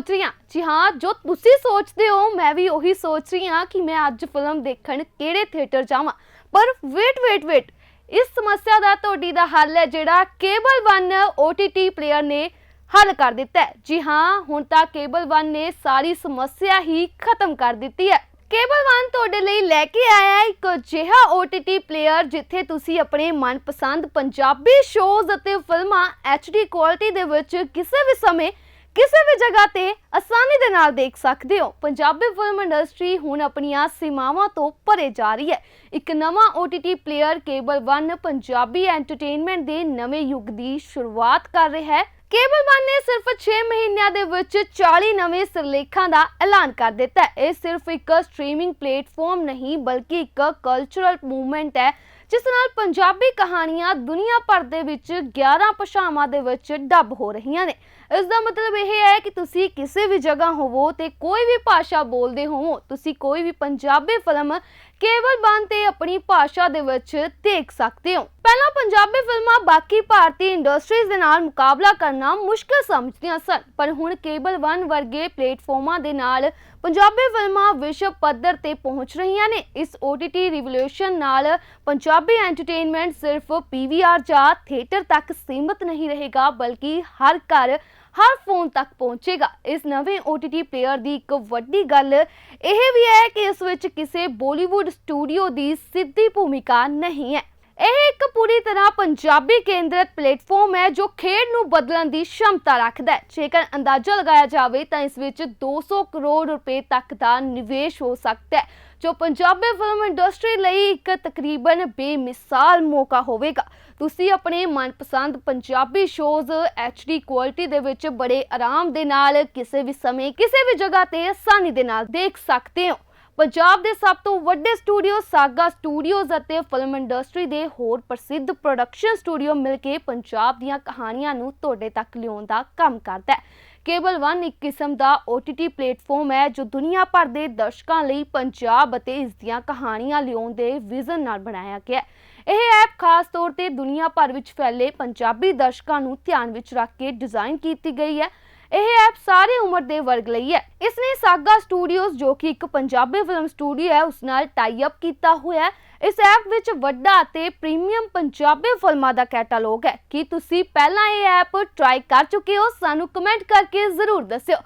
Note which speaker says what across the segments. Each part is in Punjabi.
Speaker 1: ਸੋਚ ਰਹੀ ਹਾਂ। ਜੀ ਹਾਂ, ਜੋ ਤੁਸੀਂ ਸੋਚਦੇ ਹੋ, ਮੈਂ ਵੀ ਉਹੀ ਸੋਚ ਰਹੀ ਹਾਂ ਕਿ ਮੈਂ ਅੱਜ ਫਿਲਮ ਦੇਖਣ ਕਿਹੜੇ ਥੀਏਟਰ ਜਾਵਾਂ। ਪਰ ਵੇਟ ਵੇਟ ਵੇਟ ਇਸ ਸਮੱਸਿਆ ਦਾ ਤੁਹਾਡੀ ਦਾ ਹੱਲ ਹੈ ਜਿਹੜਾ ਕੇਬਲ 1 OTT ਪਲੇਅਰ ਨੇ ਹੱਲ ਕਰ ਦਿੱਤਾ ਹੈ। ਜੀ ਹਾਂ, ਹੁਣ ਤਾਂ ਕੇਬਲ 1 ਨੇ ਸਾਰੀ ਸਮੱਸਿਆ ਹੀ ਖਤਮ ਕਰ ਦਿੱਤੀ ਹੈ। ਕੇਬਲ 1 ਤੁਹਾਡੇ ਲਈ ਲੈ ਕੇ ਆਇਆ ਹੈ ਇੱਕ ਅਜਿਹਾ OTT ਪਲੇਅਰ ਜਿੱਥੇ ਤੁਸੀਂ ਆਪਣੇ ਮਨਪਸੰਦ ਪੰਜਾਬੀ ਸ਼ੋਜ਼ ਅਤੇ ਫਿਲਮਾਂ HD ਕੁਆਲਿਟੀ ਦੇ ਵਿੱਚ ਕਿਸੇ ਵੀ ਸਮੇਂ ਕਿਸੇ ਵੀ ਜਗ੍ਹਾ ਤੇ ਆਸਾਨੀ ਦੇ ਨਾਲ ਦੇਖ ਸਕਦੇ ਹੋ। ਪੰਜਾਬੀ ਫਿਲਮ ਇੰਡਸਟਰੀ ਹੁਣ ਆਪਣੀਆਂ ਸੀਮਾਵਾਂ ਤੋਂ ਪਰੇ ਜਾ ਰਹੀ ਹੈ। ਇੱਕ ਨਵਾਂ OTT player cable 1 Punjabi entertainment ਦੇ ਨਵੇਂ ਯੁੱਗ ਦੀ ਸ਼ੁਰੂਆਤ ਕਰ ਰਿਹਾ ਹੈ। ਕੇਬਲ 1 ਨੇ ਸਿਰਫ 6 ਮਹੀਨਿਆਂ ਦੇ ਵਿੱਚ 40 ਨਵੇਂ ਸਿਰਲੇਖਾਂ ਦਾ ਐਲਾਨ ਕਰ ਦਿੱਤਾ ਹੈ। ਇਹ ਸਿਰਫ ਇੱਕ ਸਟ੍ਰੀਮਿੰਗ ਪਲੇਟਫਾਰਮ ਨਹੀਂ, ਬਲਕਿ ਇੱਕ ਕਲਚਰਲ ਮੂਵਮੈਂਟ ਹੈ। ਜਿਸ ਨਾਲ ਪੰਜਾਬੀ ਕਹਾਣੀਆਂ ਦੁਨੀਆ ਭਰ ਦੇ ਵਿੱਚ 11 ਭਾਸ਼ਾਵਾਂ ਦੇ ਵਿੱਚ ਡੱਬ ਹੋ ਰਹੀਆਂ ਨੇ। ਇਸ ਦਾ ਮਤਲਬ ਇਹ ਹੈ ਕਿ ਤੁਸੀਂ ਕਿਸੇ ਵੀ ਜਗ੍ਹਾ ਹੋਵੋ ਤੇ ਕੋਈ ਵੀ ਭਾਸ਼ਾ ਬੋਲਦੇ ਹੋਵੋ, ਤੁਸੀਂ ਕੋਈ ਵੀ ਪੰਜਾਬੀ ਫਿਲਮ ਕੇਵਲ ਬੰਦ ਤੇ ਆਪਣੀ ਭਾਸ਼ਾ ਦੇ ਵਿੱਚ ਦੇਖ ਸਕਦੇ ਹੋ। ਪਹਿਲਾਂ ਪੰਜਾਬੀ ਫਿਲਮਾਂ ਬਾਕੀ ਭਾਰਤੀ ਇੰਡਸਟਰੀਜ਼ ਦੇ ਨਾਲ ਮੁਕਾਬਲਾ ਕਰਨਾ ਮੁਸ਼ਕਲ ਸਮਝਦੀਆਂ ਸਨ, ਪਰ ਹੁਣ ਕੇਬਲ 1 ਵਰਗੇ ਪਲੇਟਫਾਰਮਾਂ ਦੇ ਨਾਲ ਪੰਜਾਬੀ ਫਿਲਮਾਂ ਵਿਸ਼ਵ ਪੱਧਰ ਤੇ ਪਹੁੰਚ ਰਹੀਆਂ ਨੇ। ਇਸ OTT ਰਿਵੋਲੂਸ਼ਨ ਨਾਲ ਪੰਜਾਬੀ ਐਂਟਰਟੇਨਮੈਂਟ ਸਿਰਫ PVR ਜਾਂ ਥੀਏਟਰ ਤੱਕ ਸੀਮਿਤ ਨਹੀਂ ਰਹੇਗਾ, ਬਲਕਿ ਹਰ ਘਰ ਹਰ ਫੋਨ ਤੱਕ ਪਹੁੰਚੇਗਾ। ਇਸ ਨਵੇਂ OTT ਪਲੇਅਰ ਦੀ ਇੱਕ ਵੱਡੀ ਗੱਲ ਇਹ ਵੀ ਹੈ ਕਿ ਇਸ ਵਿੱਚ ਕਿਸੇ ਬਾਲੀਵੁੱਡ ਸਟੂਡੀਓ ਦੀ ਸਿੱਧੀ ਭੂਮਿਕਾ ਨਹੀਂ ਹੈ। ਇਹ ਇੱਕ ਪੂਰੀ ਤਰ੍ਹਾਂ ਪੰਜਾਬੀ ਕੇਂਦਰਿਤ ਪਲੇਟਫਾਰਮ ਹੈ ਜੋ ਖੇਡ ਨੂੰ ਬਦਲਣ ਦੀ ਸ਼ਮਤਾ ਰੱਖਦਾ ਹੈ। ਜੇਕਰ ਅੰਦਾਜ਼ਾ ਲਗਾਇਆ ਜਾਵੇ ਤਾਂ ਇਸ ਵਿੱਚ 200 ਕਰੋੜ ਰੁਪਏ ਤੱਕ ਦਾ ਨਿਵੇਸ਼ ਹੋ ਸਕਦਾ ਹੈ, ਜੋ ਪੰਜਾਬੀ ਫਿਲਮ ਇੰਡਸਟਰੀ ਲਈ ਇੱਕ ਤਕਰੀਬਨ ਬੇਮਿਸਾਲ ਮੌਕਾ ਹੋਵੇਗਾ। ਤੁਸੀਂ ਆਪਣੇ ਮਨਪਸੰਦ ਪੰਜਾਬੀ ਸ਼ੋਜ਼ HD ਕੁਆਲਿਟੀ ਦੇ ਵਿੱਚ ਬੜੇ ਆਰਾਮ ਦੇ ਨਾਲ ਕਿਸੇ ਵੀ ਸਮੇਂ, ਕਿਸੇ ਵੀ ਜਗ੍ਹਾ ਤੇ ਆਸਾਨੀ ਦੇ ਨਾਲ ਦੇਖ ਸਕਦੇ ਹੋ। ਪੰਜਾਬ ਦੇ ਸਭ ਤੋਂ ਵੱਡੇ ਸਟੂਡੀਓ ਸਾਗਾ ਸਟੂਡੀਓਜ਼ ਅਤੇ ਫਿਲਮ ਇੰਡਸਟਰੀ ਦੇ ਹੋਰ ਪ੍ਰਸਿੱਧ ਪ੍ਰੋਡਕਸ਼ਨ ਸਟੂਡੀਓ ਮਿਲ ਕੇ ਪੰਜਾਬ ਦੀਆਂ ਕਹਾਣੀਆਂ ਨੂੰ ਤੁਹਾਡੇ ਤੱਕ ਲਿਆਉਣ ਦਾ ਕੰਮ ਕਰਦਾ ਹੈ। ਕੇਬਲ 1 ਇੱਕ ਕਿਸਮ ਦਾ OTT ਪਲੇਟਫਾਰਮ ਹੈ ਜੋ ਦੁਨੀਆ ਭਰ ਦੇ ਦਰਸ਼ਕਾਂ ਲਈ ਪੰਜਾਬ ਅਤੇ ਇਸ ਦੀਆਂ ਕਹਾਣੀਆਂ ਲਿਆਉਣ ਦੇ ਵਿਜ਼ਨ ਨਾਲ ਬਣਾਇਆ ਗਿਆ ਹੈ। ਇਹ ਐਪ ਖਾਸ ਤੌਰ ਤੇ ਦੁਨੀਆ ਭਰ ਵਿੱਚ ਫੈਲੇ ਪੰਜਾਬੀ ਦਰਸ਼ਕਾਂ ਨੂੰ ਧਿਆਨ ਵਿੱਚ ਰੱਖ ਕੇ ਡਿਜ਼ਾਈਨ ਕੀਤੀ ਗਈ ਹੈ। ਇਹ ਐਪ ਸਾਰੇ ਉਮਰ ਦੇ ਵਰਗ ਲਈ ਹੈ। ਇਸ ਨੇ ਸਾਗਾ ਸਟੂਡੀਓਜ਼, ਜੋ ਕਿ ਇੱਕ ਪੰਜਾਬੀ ਫਿਲਮ ਸਟੂਡੀਓ ਹੈ, ਉਸ ਨਾਲ ਟਾਈ ਅਪ ਕੀਤਾ ਹੋਇਆ ਹੈ। ਇਸ ਐਪ ਵਿੱਚ ਵੱਡਾ ਅਤੇ ਪ੍ਰੀਮੀਅਮ ਪੰਜਾਬੀ ਫਿਲਮਾਂ ਦਾ ਕੈਟਾਲੌਗ ਹੈ। ਕੀ ਤੁਸੀਂ ਪਹਿਲਾਂ ਇਹ ਐਪ ਟਰਾਈ ਕਰ ਚੁੱਕੇ ਹੋ? ਸਾਨੂੰ ਕਮੈਂਟ ਕਰਕੇ ਜ਼ਰੂਰ ਦੱਸਿਓ।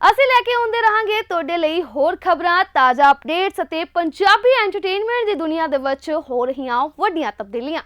Speaker 1: ਅਸੀਂ ਲੈ ਕੇ ਆਉਂਦੇ ਰਹਾਂਗੇ ਤੁਹਾਡੇ ਲਈ ਹੋਰ ਖਬਰਾਂ, ਤਾਜ਼ਾ ਅਪਡੇਟਸ ਅਤੇ ਪੰਜਾਬੀ ਐਂਟਰਟੇਨਮੈਂਟ ਦੀ ਦੁਨੀਆ ਦੇ ਵਿੱਚ ਹੋ ਰਹੀਆਂ ਵੱਡੀਆਂ ਤਬਦੀਲੀਆਂ।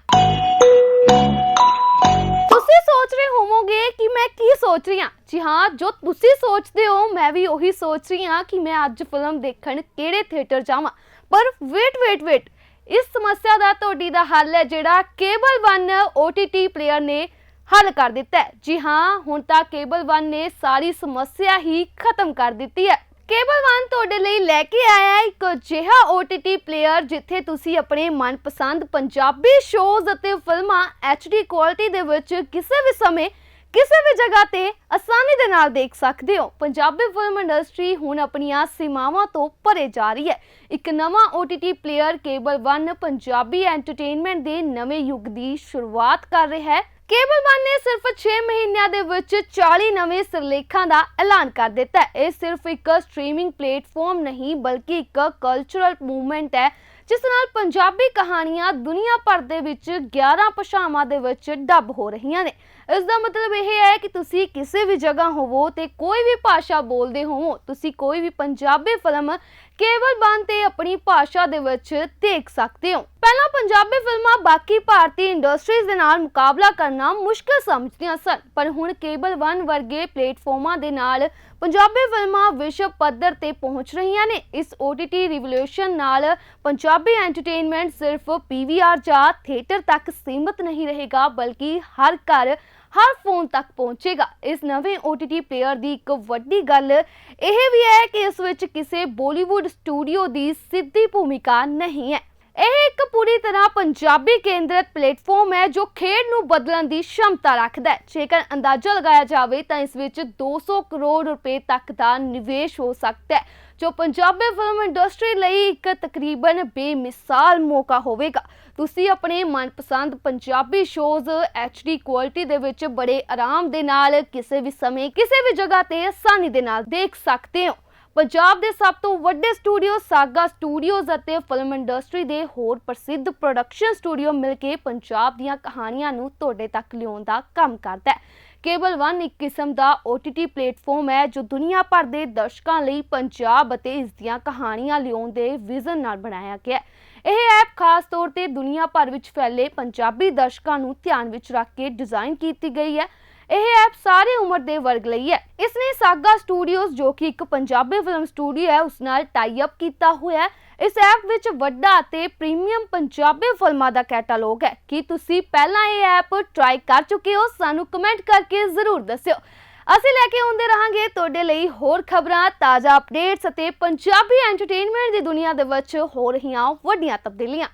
Speaker 1: ਤੁਸੀਂ ਸੋਚ ਰਹੇ ਹੋਵੋਗੇ ਕਿ ਮੈਂ ਕੀ ਸੋਚ ਰਹੀ ਹਾਂ? ਜੀ ਹਾਂ, ਜੋ ਤੁਸੀਂ ਸੋਚਦੇ ਹੋ, ਮੈਂ ਵੀ ਉਹੀ ਸੋਚ ਰਹੀ ਹਾਂ ਕਿ ਮੈਂ ਅੱਜ ਫਿਲਮ ਦੇਖਣ ਕਿਹੜੇ ਥੀਏਟਰ ਜਾਵਾਂ। ਪਰ ਵੇਟ ਵੇਟ ਵੇਟ ਇਸ ਸਮੱਸਿਆ ਦਾ ਤੁਹਾਡੀ ਦਾ ਹੱਲ ਹੈ ਜਿਹੜਾ ਕੇਬਲ 1 OTT ਪਲੇਅਰ ਨੇ ਹੱਲ ਕਰ ਦਿੱਤਾ ਹੈ। ਜੀ ਹਾਂ, ਹੁਣ ਤਾਂ ਕੇਬਲ 1 ਨੇ ਸਾਰੀ ਸਮੱਸਿਆ ਹੀ ਖਤਮ ਕਰ ਦਿੱਤੀ ਹੈ। ਕੇਬਲ ਵਨ ਤੁਹਾਡੇ ਲਈ ਲੈ ਕੇ ਆਇਆ ਹੈ। ਇੱਕ ਅਜਿਹਾ OTT ਪਲੇਅਰ ਜਿੱਥੇ ਤੁਸੀਂ ਆਪਣੇ ਮਨਪਸੰਦ ਪੰਜਾਬੀ ਸ਼ੋਜ਼ ਅਤੇ ਫਿਲਮਾਂ HD ਕੁਆਲਿਟੀ ਦੇ ਵਿੱਚ ਕਿਸੇ ਵੀ ਸਮੇਂ ਕਿਸੇ ਵੀ ਜਗ੍ਹਾ ਤੇ ਆਸਾਨੀ ਦੇ ਨਾਲ ਦੇਖ ਸਕਦੇ ਹੋ। ਪੰਜਾਬੀ ਫਿਲਮ ਇੰਡਸਟਰੀ ਹੁਣ ਆਪਣੀਆਂ ਸੀਮਾਵਾਂ ਤੋਂ ਪਰੇ ਜਾ ਰਹੀ ਹੈ। ਇੱਕ ਨਵਾਂ OTT player cable 1 Punjabi entertainment ਦੇ ਨਵੇਂ ਯੁੱਗ ਦੀ ਸ਼ੁਰੂਆਤ ਕਰ ਰਿਹਾ ਹੈ। ਕੇਬਲ 1 ਨੇ ਸਿਰਫ 6 ਮਹੀਨਿਆਂ ਦੇ ਵਿੱਚ 40 ਨਵੇਂ ਸਿਰਲੇਖਾਂ ਦਾ ਐਲਾਨ ਕਰ ਦਿੱਤਾ ਹੈ। ਇਹ ਸਿਰਫ ਇੱਕ ਸਟ੍ਰੀਮਿੰਗ ਪਲੇਟਫਾਰਮ ਨਹੀਂ, ਬਲਕਿ ਇੱਕ ਕਲਚਰਲ ਮੂਵਮੈਂਟ ਹੈ। ਜਿਸ ਨਾਲ ਪੰਜਾਬੀ ਕਹਾਣੀਆਂ ਦੁਨੀਆ ਭਰ ਦੇ ਵਿੱਚ 11 ਭਾਸ਼ਾਵਾਂ ਦੇ ਵਿੱਚ ਡੱਬ ਹੋ ਰਹੀਆਂ ਨੇ। ਇਸ ਦਾ ਮਤਲਬ ਇਹ ਹੈ ਕਿ ਤੁਸੀਂ ਕਿਸੇ ਵੀ ਜਗ੍ਹਾ ਹੋਵੋ ਤੇ ਕੋਈ ਵੀ ਭਾਸ਼ਾ ਬੋਲਦੇ ਹੋਵੋ, ਤੁਸੀਂ ਕੋਈ ਵੀ ਪੰਜਾਬੀ ਫਿਲਮ ਕੇਵਲ ਬੰਦ ਤੇ ਆਪਣੀ ਭਾਸ਼ਾ ਦੇ ਵਿੱਚ ਦੇਖ ਸਕਦੇ ਹੋ। ਪਹਿਲਾਂ ਪੰਜਾਬੀ ਫਿਲਮਾਂ ਬਾਕੀ ਭਾਰਤੀ ਇੰਡਸਟਰੀਜ਼ ਦੇ ਨਾਲ ਮੁਕਾਬਲਾ ਕਰਨਾ ਮੁਸ਼ਕਲ ਸਮਝਦੀਆਂ ਸਨ, ਪਰ ਹੁਣ ਕੇਬਲ 1 ਵਰਗੇ ਪਲੇਟਫਾਰਮਾਂ ਦੇ ਨਾਲ ਪੰਜਾਬੀ ਫਿਲਮਾਂ ਵਿਸ਼ਵ ਪੱਧਰ ਤੇ ਪਹੁੰਚ ਰਹੀਆਂ ਨੇ। ਇਸ OTT ਰਿਵੋਲੂਸ਼ਨ ਨਾਲ ਪੰਜਾਬ ਐਂਟਰਟੇਨਮੈਂਟ ਸਿਰਫ PVR ਜਾਂ ਥੀਏਟਰ ਤੱਕ ਸੀਮਿਤ ਨਹੀਂ ਰਹੇਗਾ, ਬਲਕਿ ਹਰ ਘਰ, ਹਰ ਫੋਨ ਤੱਕ ਪਹੁੰਚੇਗਾ। ਇਸ ਨਵੇਂ OTT ਪਲੇਅਰ ਦੀ ਇੱਕ ਵੱਡੀ ਗੱਲ ਇਹ ਵੀ ਹੈ ਕਿ ਇਸ ਵਿੱਚ ਕਿਸੇ ਬਾਲੀਵੁੱਡ ਸਟੂਡੀਓ ਦੀ ਸਿੱਧੀ ਭੂਮਿਕਾ ਨਹੀਂ ਹੈ। ਇਹ ਇੱਕ ਪੂਰੀ ਤਰ੍ਹਾਂ ਪੰਜਾਬੀ ਕੇਂਦਰਿਤ ਪਲੇਟਫਾਰਮ ਹੈ ਜੋ ਖੇਡ ਨੂੰ ਬਦਲਣ ਦੀ ਸ਼ਮਤਾ ਰੱਖਦਾ ਹੈ। ਜੇਕਰ ਅੰਦਾਜ਼ਾ ਲਗਾਇਆ ਜਾਵੇ ਤਾਂ ਇਸ ਵਿੱਚ 200 ਕਰੋੜ ਰੁਪਏ ਤੱਕ ਦਾ ਨਿਵੇਸ਼ ਹੋ ਸਕਦਾ ਹੈ, ਜੋ ਪੰਜਾਬੀ ਫਿਲਮ ਇੰਡਸਟਰੀ ਲਈ ਇੱਕ ਤਕਰੀਬਨ ਬੇਮਿਸਾਲ ਮੌਕਾ ਹੋਵੇਗਾ। ਤੁਸੀਂ ਆਪਣੇ ਮਨਪਸੰਦ ਪੰਜਾਬੀ ਸ਼ੋਜ਼ HD ਕੁਆਲਿਟੀ ਦੇ ਵਿੱਚ ਬੜੇ ਆਰਾਮ ਦੇ ਨਾਲ ਕਿਸੇ ਵੀ ਸਮੇਂ, ਕਿਸੇ ਵੀ ਜਗ੍ਹਾ ਤੇ ਆਸਾਨੀ ਦੇ ਨਾਲ ਦੇਖ ਸਕਦੇ ਹੋ। ਪੰਜਾਬ ਦੇ ਸਭ ਤੋਂ ਵੱਡੇ ਸਟੂਡੀਓ ਸਾਗਾ ਸਟੂਡੀਓਜ਼ ਅਤੇ ਫਿਲਮ ਇੰਡਸਟਰੀ ਦੇ ਹੋਰ ਪ੍ਰਸਿੱਧ ਪ੍ਰੋਡਕਸ਼ਨ ਸਟੂਡੀਓ ਮਿਲ ਕੇ ਪੰਜਾਬ ਦੀਆਂ ਕਹਾਣੀਆਂ ਨੂੰ ਤੁਹਾਡੇ ਤੱਕ ਲਿਆਉਣ ਦਾ ਕੰਮ ਕਰਦਾ ਹੈ। ਕੇਬਲ 1 ਇੱਕ ਕਿਸਮ ਦਾ OTT ਪਲੇਟਫਾਰਮ ਹੈ ਜੋ ਦੁਨੀਆ ਭਰ ਦੇ ਦਰਸ਼ਕਾਂ ਲਈ ਪੰਜਾਬ ਅਤੇ ਇਸ ਦੀਆਂ ਕਹਾਣੀਆਂ ਲਿਆਉਣ ਦੇ ਵਿਜ਼ਨ ਨਾਲ ਬਣਾਇਆ ਗਿਆ ਹੈ। ਇਹ ਐਪ ਖਾਸ ਤੌਰ ਤੇ ਦੁਨੀਆ ਭਰ ਵਿੱਚ ਫੈਲੇ ਪੰਜਾਬੀ ਦਰਸ਼ਕਾਂ ਨੂੰ ਧਿਆਨ ਵਿੱਚ ਰੱਖ ਕੇ ਡਿਜ਼ਾਈਨ ਕੀਤੀ ਗਈ ਹੈ। ਇਹ ਐਪ ਸਾਰੇ ਉਮਰ ਦੇ ਵਰਗ ਲਈ ਹੈ। ਇਸ ਨੇ ਸਾਗਾ ਸਟੂਡੀਓਜ਼, ਜੋ ਕਿ ਇੱਕ ਪੰਜਾਬੀ ਫਿਲਮ ਸਟੂਡੀਓ ਹੈ, ਉਸ ਨਾਲ ਟਾਈ ਅਪ ਕੀਤਾ ਹੋਇਆ ਹੈ। ਇਸ ਐਪ ਵਿੱਚ ਵੱਡਾ ਅਤੇ ਪ੍ਰੀਮੀਅਮ ਪੰਜਾਬੀ ਫਿਲਮਾਂ ਦਾ ਕੈਟਾਲੌਗ ਹੈ। ਕੀ ਤੁਸੀਂ ਪਹਿਲਾਂ ਇਹ ਐਪ ਟਰਾਈ ਕਰ ਚੁੱਕੇ ਹੋ? ਸਾਨੂੰ ਕਮੈਂਟ ਕਰਕੇ ਜ਼ਰੂਰ ਦੱਸਿਓ। ਅਸੀਂ ਲੈ ਕੇ ਆਉਂਦੇ ਰਹਾਂਗੇ ਤੁਹਾਡੇ ਲਈ ਹੋਰ ਖਬਰਾਂ, ਤਾਜ਼ਾ ਅਪਡੇਟਸ ਅਤੇ ਪੰਜਾਬੀ ਐਂਟਰਟੇਨਮੈਂਟ ਦੀ ਦੁਨੀਆ ਦੇ ਵਿੱਚ ਹੋ ਰਹੀਆਂ ਵੱਡੀਆਂ ਤਬਦੀਲੀਆਂ।